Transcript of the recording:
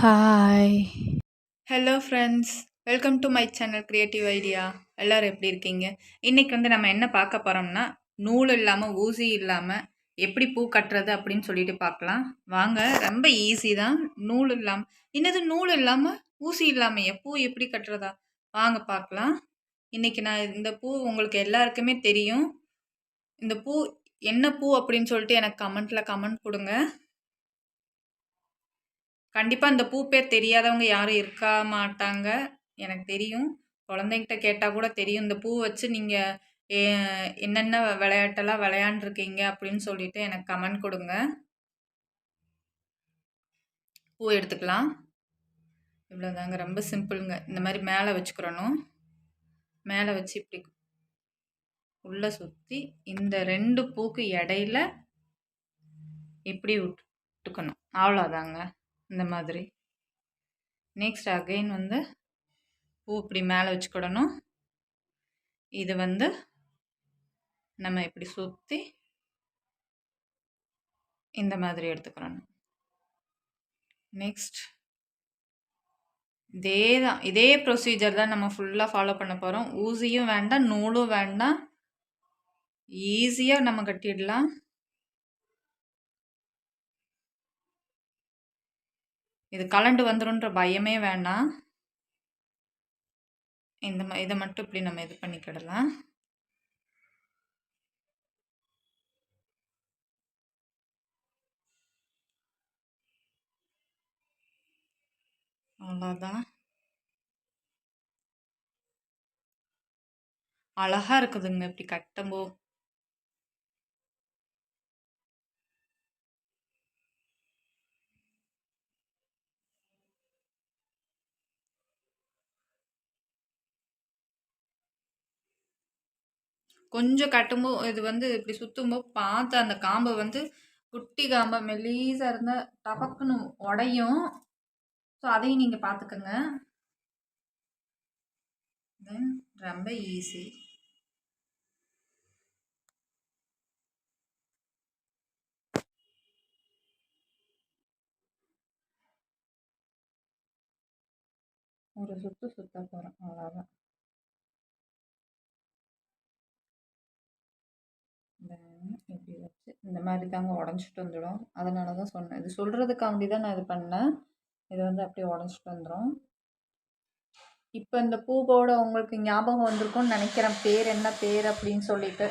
Hi hello friends welcome to my channel creative idea எல்லோரும் எப்படி இருக்கீங்க? இன்றைக்கி வந்து நம்ம என்ன பார்க்க போகிறோம்னா நூல் இல்லாமல் ஊசி இல்லாமல் எப்படி பூ கட்டுறது அப்படின்னு சொல்லிட்டு பார்க்கலாம். வாங்க ரொம்ப ஈஸி தான். நூல் இல்லாமல் என்னது நூல் இல்லாமல் ஊசி இல்லாமல் பூ எப்படி கட்டுறதா? வாங்க பார்க்கலாம். இன்றைக்கி நான் இந்த பூ உங்களுக்கு எல்லாருக்குமே தெரியும். இந்த பூ என்ன பூ அப்படின்னு சொல்லிட்டு எனக்கு கமெண்ட்டில் கமெண்ட் கொடுங்க. கண்டிப்பாக இந்த பூ பேர் தெரியாதவங்க யாரும் இருக்க மாட்டாங்க. எனக்கு தெரியும். குழந்தைங்கிட்ட கேட்டால் கூட தெரியும். இந்த பூ வச்சு நீங்கள் என்னென்ன விளையாட்டெல்லாம் விளையாண்டுருக்கீங்க அப்படின்னு சொல்லிட்டு எனக்கு கமெண்ட் கொடுங்க. பூ எடுத்துக்கலாம். இவ்வளோதாங்க ரொம்ப சிம்பிளுங்க. இந்த மாதிரி மேலே வச்சுக்கிறணும். மேலே வச்சு இப்படி உள்ளே சுற்றி இந்த ரெண்டு பூக்கு இடையில இப்படி விட்டுக்கணும் அவ்வளோதாங்க இந்த மாதிரி. நெக்ஸ்ட் அகைன் வந்து பூ இப்படி மேலே வச்சுக்கிடணும். இது வந்து நம்ம இப்படி சுற்றி இந்த மாதிரி எடுத்துக்கிறணும் நெக்ஸ்ட் இதே தான். இதே ப்ரொசீஜர் தான் நம்ம ஃபுல்லாக ஃபாலோ பண்ண போகிறோம் ஊசியும் வேண்டாம் நூலும் வேண்டாம். ஈஸியாக நம்ம கட்டிடலாம். இது கலண்டு வந்துடும்ன்ற பயமே வேண்டாம். இந்த இதை மட்டும் இப்படி நம்ம இது பண்ணிக்கிடலாம். அவ்வளோதான். அழகாக இருக்குதுங்க இப்படி கட்டும்போ கொஞ்சம் கட்டும்போது இது வந்து இப்படி சுற்றும்போது பார்த்து அந்த காம்பை வந்து குட்டி காம்பை மெல்லீஸாக இருந்தால் டபக்குன்னு உடையும். ஸோ அதையும் நீங்கள் பார்த்துக்கோங்க. தென் ரொம்ப ஈஸி ஒரு சுற்று சுற்ற போகிறோம் அவ்வளோதான் இந்த மாதிரி தாங்க உடஞ்சிட்டு வந்துடும். அதனால தான் சொன்னேன். இது சொல்கிறதுக்காண்டி தான் நான் இது பண்ணேன். இது வந்து அப்படியே உடஞ்சிட்டு வந்துடும். இப்போ இந்த பூவோட உங்களுக்கு ஞாபகம் வந்திருக்கும்னு நினைக்கிறேன். பேர் என்ன? பேர் அப்படின்னு சொல்லிட்டு.